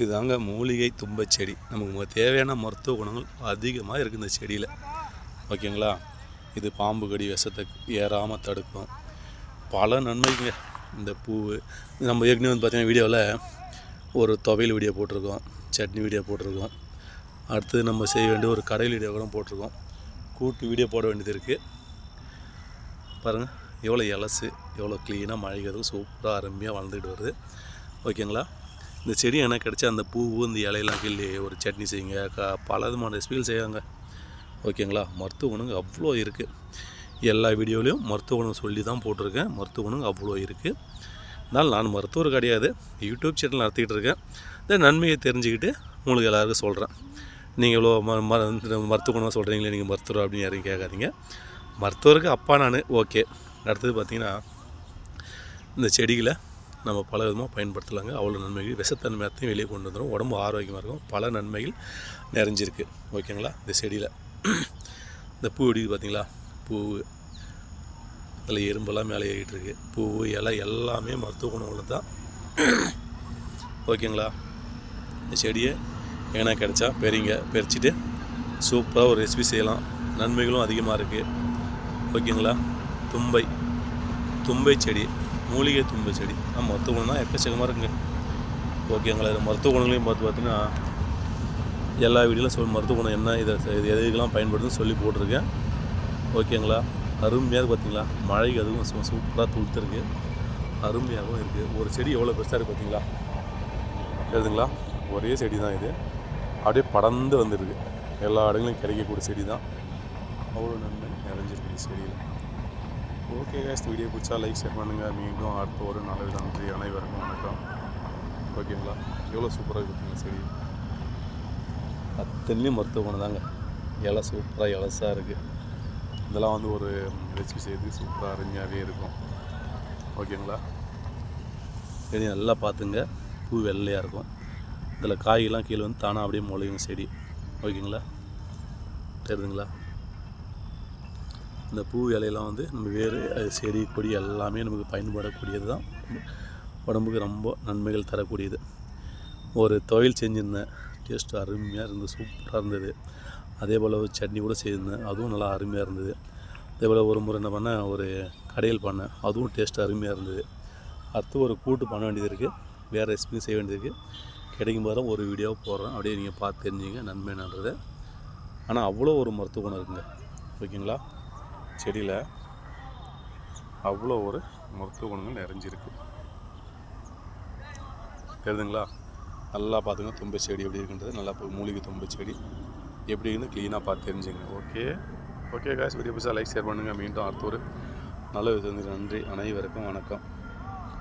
இதுதாங்க மூலிகை தும்பை செடி. நமக்கு தேவையான மருத்துவ குணங்கள் அதிகமாக இருக்குது இந்த செடியில். ஓகேங்களா? இது பாம்பு கடி விஷத்தை ஏறாமல் தடுக்கும். பல நன்மைங்க. இந்த பூவு. நம்ம ஏற்கனவே வந்து பார்த்திங்கன்னா வீடியோவில் ஒரு துவையல் வீடியோ போட்டிருக்கோம். சட்னி வீடியோ போட்டிருக்கோம். அடுத்து நம்ம செய்ய வேண்டிய ஒரு கடையில் வீடியோ கூட போட்டிருக்கோம். கூட்டு வீடியோ போட வேண்டியது இருக்குது பாருங்கள் எவ்வளோ இலசு எவ்வளோ க்ளீனாக மழைக்கிறது சூப்பராக அருமையாக வளர்ந்துக்கிட்டு வருது. ஓகேங்களா? இந்த செடி எனக்கு கிடச்சா அந்த பூவு இந்த இலையெல்லாம் கிள்ளி ஒரு சட்னி செய்யுங்க. க பல விதமான ரெசிபிகள் செய்வாங்க. ஓகேங்களா மருத்துவ குணங்க அவ்வளோ இருக்குது எல்லா வீடியோலையும் மருத்துவ குணம் சொல்லி தான் போட்டிருக்கேன். மருத்துவ குணங்க அவ்வளோ இருக்குது அதனால் நான் மருத்துவர் கிடையாது. யூடியூப் சேனல் நடத்திக்கிட்டு இருக்கேன். இந்த நன்மையை தெரிஞ்சுக்கிட்டு உங்களுக்கு எல்லாருக்கும் சொல்கிறேன் நீங்கள் இவ்வளோ ம ம மருத்துவ குணமாக சொல்கிறீங்களே நீங்கள் மருத்துவர் அப்படின்னு யாரையும் கேட்காதீங்க. மருத்துவருக்கு அப்பா நான். ஓகே அடுத்தது பார்த்திங்கன்னா இந்த செடிகளை நம்ம பல விதமாக பயன்படுத்தலாங்க. அவ்வளோ நன்மைகள். விஷத்தன்மையத்தையும் வெளியே கொண்டு வந்துடும் உடம்பு ஆரோக்கியமாக இருக்கும். பல நன்மைகள் நிறைஞ்சிருக்கு. ஓகேங்களா? இந்த செடியில். இந்த பூ வெடிக்குது பார்த்தீங்களா பூ. அதில் எறும்பெல்லாம் மேலே ஏறிட்டு இருக்கு பூ இலை எல்லாமே மருத்துவ குணம் தான். ஓகேங்களா? இந்த செடியை ஏன்னா கிடச்சா பெரிங்க பறிச்சுட்டு சூப்பராக ஒரு ரெசிபி செய்யலாம். நன்மைகளும் அதிகமாக இருக்குது ஓகேங்களா? தும்பை. தும்பை செடி. மூலிகை தும்பு செடி. ஆ மருத்துவ குணம் தான் எக்கச்சக்கமாக இருக்குங்க ஓகேங்களா இது மருத்துவ குணங்களையும் பார்த்து பார்த்தீங்கன்னா எல்லா வீடியோலும் சொல் மருத்துவ குணம் என்ன இதை இது எதுக்கெல்லாம் பயன்படுதுன்னு சொல்லி போட்டிருக்கேன். ஓகேங்களா? அருமையாக பார்த்தீங்களா? மழைக்கு அதுவும் சூ சூப்பராக துளுத்துருக்கு. அருமையாகவும் இருக்குது ஒரு செடி எவ்வளோ பெருசாக இருக்குது பார்த்தீங்களா? எழுதுங்களா ஒரே செடி தான் இது. அப்படியே படர்ந்து வந்துருக்கு. எல்லா இடங்களும் கிடைக்கக்கூடிய செடி தான். அவ்வளோ நன்மை நிறைஞ்சிருக்கு இந்த செடியில். ஓகே கேஸ் வீடியோ பிடிச்சா லைக் ஷேர் பண்ணுங்கள் மீண்டும் அடுத்த ஒரு நல்ல நன்றி அனைவருக்கும் வணக்கம். ஓகேங்களா எவ்வளோ சூப்பராக இருக்குங்க செடி அத்தனையும் மருத்துவமனை தாங்க. இலை சூப்பராக இலசாக இருக்குது இதெல்லாம் வந்து ஒரு ரெசிபி செய்து சூப்பராக அருமையாகவே இருக்கும். ஓகேங்களா செடி நல்லா பார்த்துங்க. பூ வெள்ளையாக இருக்கும். இதில் காய்கெல்லாம் கீழே வந்து தானாக அப்படியே முளையும் செடி. ஓகேங்களா தெரியுதுங்களா இந்த பூ இலையெல்லாம் வந்து நம்ம வேறு அது செடி கொடி எல்லாமே நமக்கு பயன்படக்கூடியது தான் உடம்புக்கு ரொம்ப நன்மைகள் தரக்கூடியது. ஒரு தொழில் செஞ்சுருந்தேன். டேஸ்ட் அருமையாக இருந்தது சூப்பராக இருந்தது. அதே போல் ஒரு சட்னி கூட செய்திருந்தேன். அதுவும் நல்லா அருமையாக இருந்தது. அதே போல் ஒரு முறை என்ன பண்ணேன் ஒரு கடையில் பண்ணேன். அதுவும் டேஸ்ட் அருமையாக இருந்தது. அடுத்து ஒரு கூட்டு பண்ண வேண்டியது இருக்குது வேறு ரெசிபியும் செய்ய வேண்டியது இருக்குது கிடைக்கும் போது ஒரு வீடியோ போடுறேன். அப்படியே நீங்கள் பார்த்து தெரிஞ்சுங்க நன்மை நன்றது ஆனால் அவ்வளோ ஒரு மருத்துவ குணம் இருக்குங்க. ஓகேங்களா? செடியில் அவ்வளோ ஒரு மருத்துவ குணங்கள் நிறைஞ்சிருக்கு. தெரியுதுங்களா நல்லா பார்த்துங்க. தும்பை செடி எப்படி இருக்குன்றது. நல்லா மூலிகை தும்பை செடி. எப்படி இருந்து க்ளீனாக பார்த்து தெரிஞ்சுங்க ஓகே ஓகே காய்ஸ் வீடியோ புதுசாக லைக் ஷேர் பண்ணுங்கள் மீண்டும் அடுத்த ஒரு நல்ல விதம் நன்றி. அனைவருக்கும் வணக்கம்.